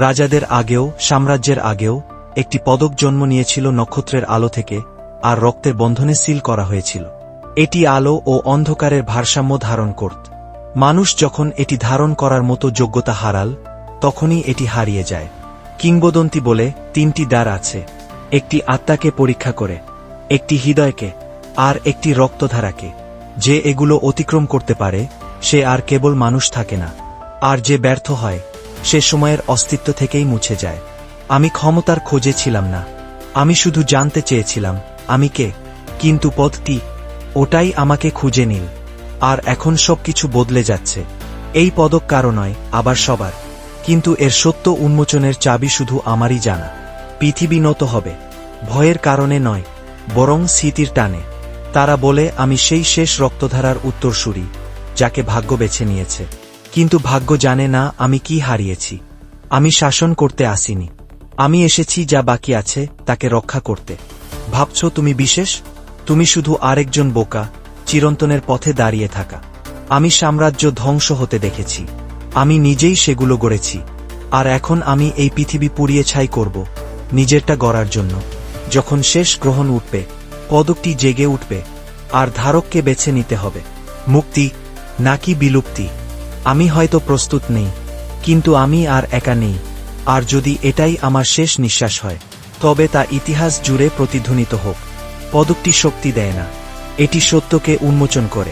রাজাদের আগেও, সাম্রাজ্যের আগেও, একটি পদক জন্ম নিয়েছিল নক্ষত্রের আলো থেকে, আর রক্তের বন্ধনে সিল করা হয়েছিল। এটি আলো ও অন্ধকারের ভারসাম্য ধারণ করত। মানুষ যখন এটি ধারণ করার মতো যোগ্যতা হারাল, তখনই এটি হারিয়ে যায়। কিংবদন্তি বলে, তিনটি দ্বার আছে। একটি আত্মাকে পরীক্ষা করে, একটি হৃদয়কে, আর একটি রক্তধারাকে। যে এগুলো অতিক্রম করতে পারে, সে আর কেবল মানুষ থাকে না। আর যে ব্যর্থ হয় সে সময়ের অস্তিত্ব থেকেই মুছে যায়। আমি ক্ষমতার খোঁজে ছিলাম না। আমি শুধু জানতে চেয়েছিলাম, আমি কে? কিন্তু পথটি, ওটাই আমাকে খুঁজে নিল। আর এখন সবকিছু বদলে যাচ্ছে। এই পদক কারও নয়, আবার সবার। কিন্তু এর সত্য উন্মোচনের চাবি শুধু আমারই জানা। পৃথিবী নত হবে। ভয়ের কারণে নয়, বরং স্মৃতির টানে। তারা বলে, আমি সেই শেষ রক্তধারার উত্তরসূরি, যাকে ভাগ্য বেছে নিয়েছে। কিন্তু ভাগ্য জানে না আমি কি হারিয়েছি। আমি শাসন করতে আসিনি। আমি এসেছি যা বাকি আছে, তাকে রক্ষা করতে। ভাবছ তুমি বিশেষ? তুমি শুধু আরেকজন বোকা, চিরন্তনের পথে দাঁড়িয়ে থাকা। আমি সাম্রাজ্য ধ্বংস হতে দেখেছি। আমি নিজেই সেগুলো গড়েছি। আর এখন আমি এই পৃথিবী পুড়িয়ে ছাই করব, নিজেরটা গড়ার জন্য। যখন শেষ গ্রহণ উঠবে, পদকটি জেগে উঠবে, আর ধারককে বেছে নিতে হবে। মুক্তি, নাকি বিলুপ্তি? আমি হয়তো প্রস্তুত নেই, কিন্তু আমি আর একা নেই। আর যদি এটাই আমার শেষ নিঃশ্বাস হয়, তবে তা ইতিহাস জুড়ে প্রতিধ্বনিত হোক। পদকটি শক্তি দেয় না। এটি সত্যকে উন্মোচন করে।